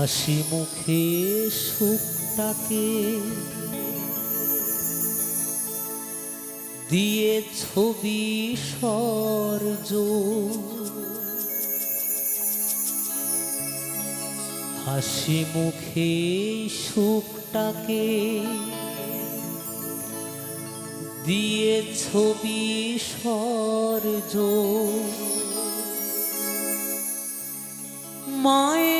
হাসি মুখে সুখটাকে দিয়ে ছবি সর্জ। হাসি মুখে সুখটাকে দিয়ে ছবি সর্জ। মায়ের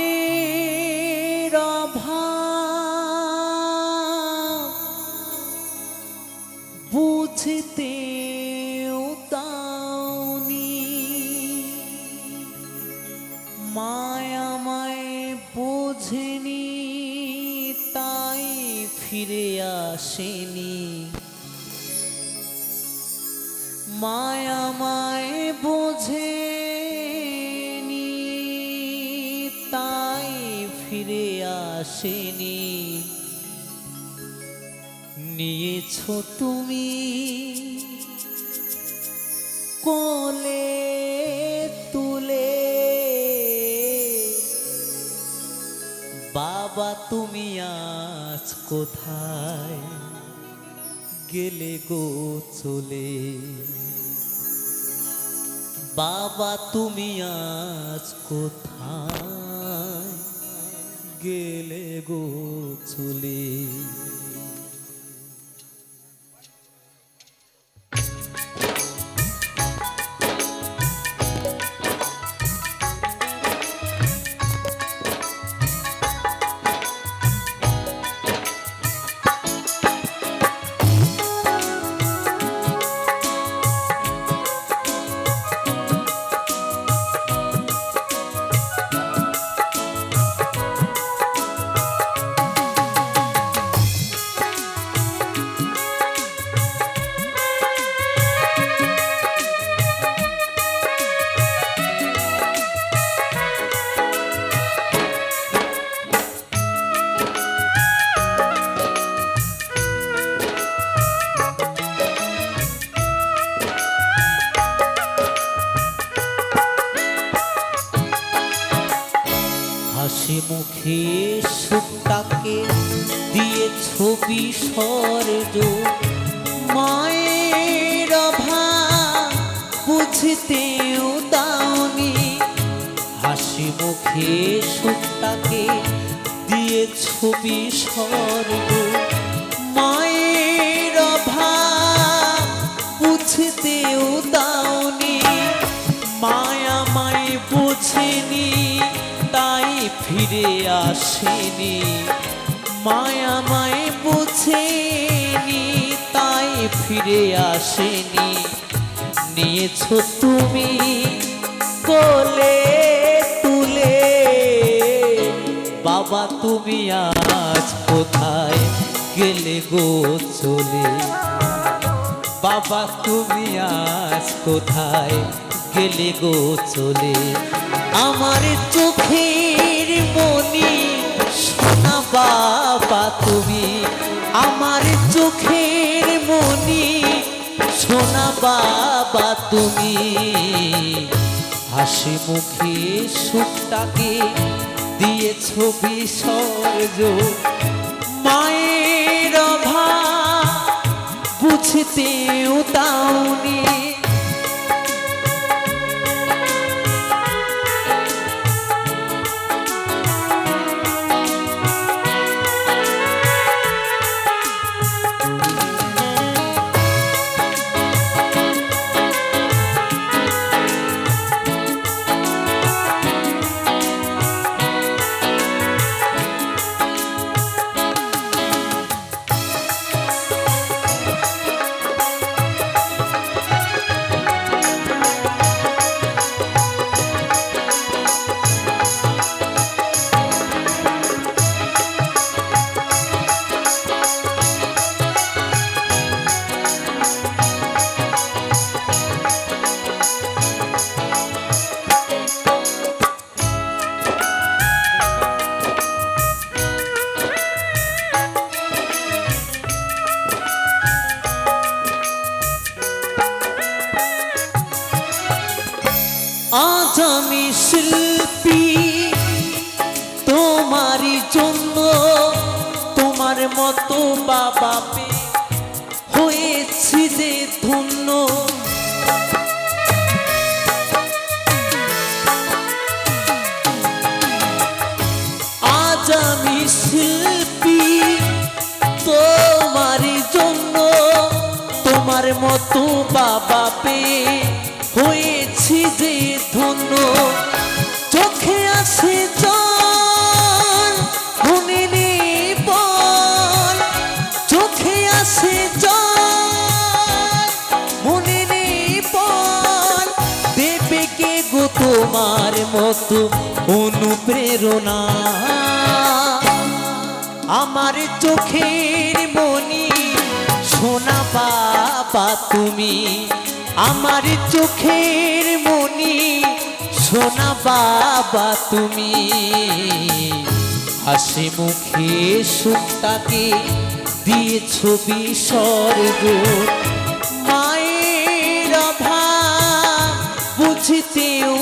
মায়ামায় বোঝেনি তাই ফিরে আসেনি। মায়ামায় বোঝেনি তাই ফিরে আসেনি। নিয়েছ তুমি কোলে বাবা তুমি আজ কোথায়? গেলে গো চলে। বাবা তুমি আজ কোথায়? গেলে গো চলে। মুখে সুখটাকে দিয়ে ছবি সর্জ মায়ের অভাব বুঝতেও দাওনি। হাসি মুখে সুখটাকে দিয়ে ছবি সর্জ মায়ের অভাব বুঝতেও দাওনি। মায়া মাই বোঝেনি ফিরে আসেনি। মায়া মাই বোঝেনি, তাই ফিরে আসেনি। নিয়েছ তুমি কোলে তুলে, বাবা তুমি আজ কোথায় গেলে গো চলে? বাবা তুমি আজ কোথায় গেলে গো চলে? আমার চোখের মনি। সোনা বাবা তুমি আমার চোখের মনি। সোনা বাবা তুমি হাসি মুখে সুখটাকে দিয়েছ বিসর্জ। মায়ের অভাব বুঝতেও দাওনি। শিল্পী তোমার জন্য তোমার মতো বাবা হয়েছি যে ধন্য। আজ আমি শিল্পী তোমার জন্য তোমার মতো বাবা পেয়ে হয়েছি যে ধন্য। তোমার মতো অনুপ্রেরণা। আমার চোখের মনি সোনা বাবা তুমি। আমার চোখের মনি সোনা বাবা তুমি। হাসি মুখে সুখটাকে দিয়েছ স্বর্গ মায়ের অভাব বুঝতেও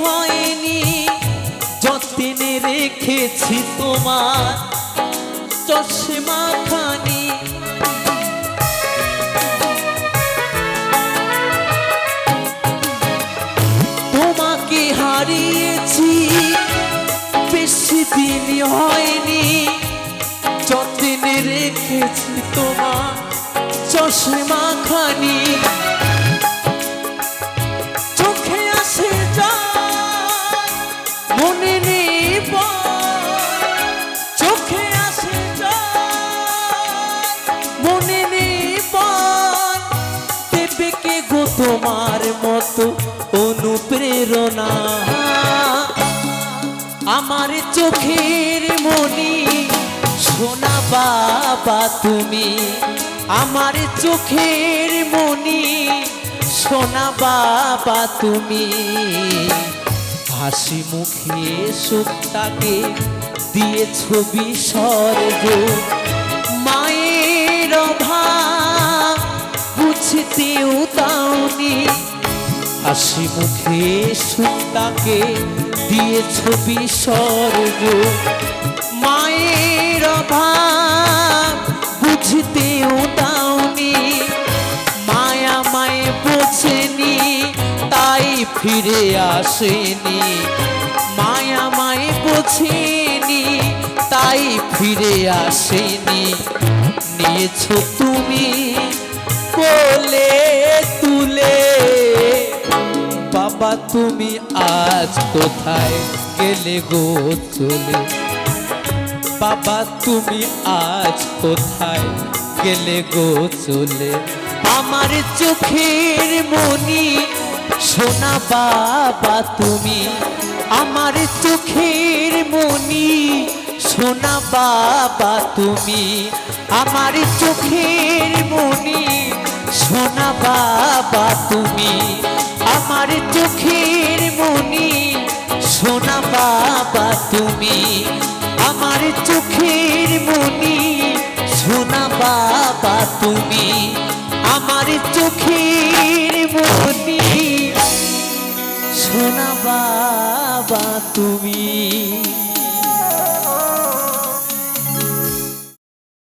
হয়নি। যতদিনে রেখেছি তোমার চশমা খানি। তোমাকে হারিয়েছি, বেশি দিন হয়নি। যতদিনে রেখেছি তোমার চশমা খানি। আমার চোখের মনি। সোনা বাবা তুমি, আমার চোখের মনি। সোনা বাবা তুমি, হাসি মুখে সুখটাকে দিয়ে ছবি স্বর্গ মায়ের অভাব বুঝতেও তাওনি হাসি মুখে সুখটাকে দিয়ে ছবি স্বর্গ মায়ের অভাব বুঝতেও দাওনি। মায়া মায়ে বোঝেনি, তাই ফিরে আসেনি। মায়া মায়ে বোঝেনি, তাই ফিরে আসেনি। নিয়েছো তুমি তুলে বাবা তুমি আজ কোথায় গেলে গো চলে? বাবা, তুমি আজ কোথায় গেলে গো চলে? আমার চোখের মনি, সোনা বাবা তুমি। আমার চোখের মনি, সোনা বাবা তুমি। আমার চোখের মনি সোনা বাবা তুমি। আমার চোখের মনি সোনা বাবা তুমি। আমার চোখের মনি সোনা বাবা তুমি। আমার চোখের মনি সোনা বাবা তুমি।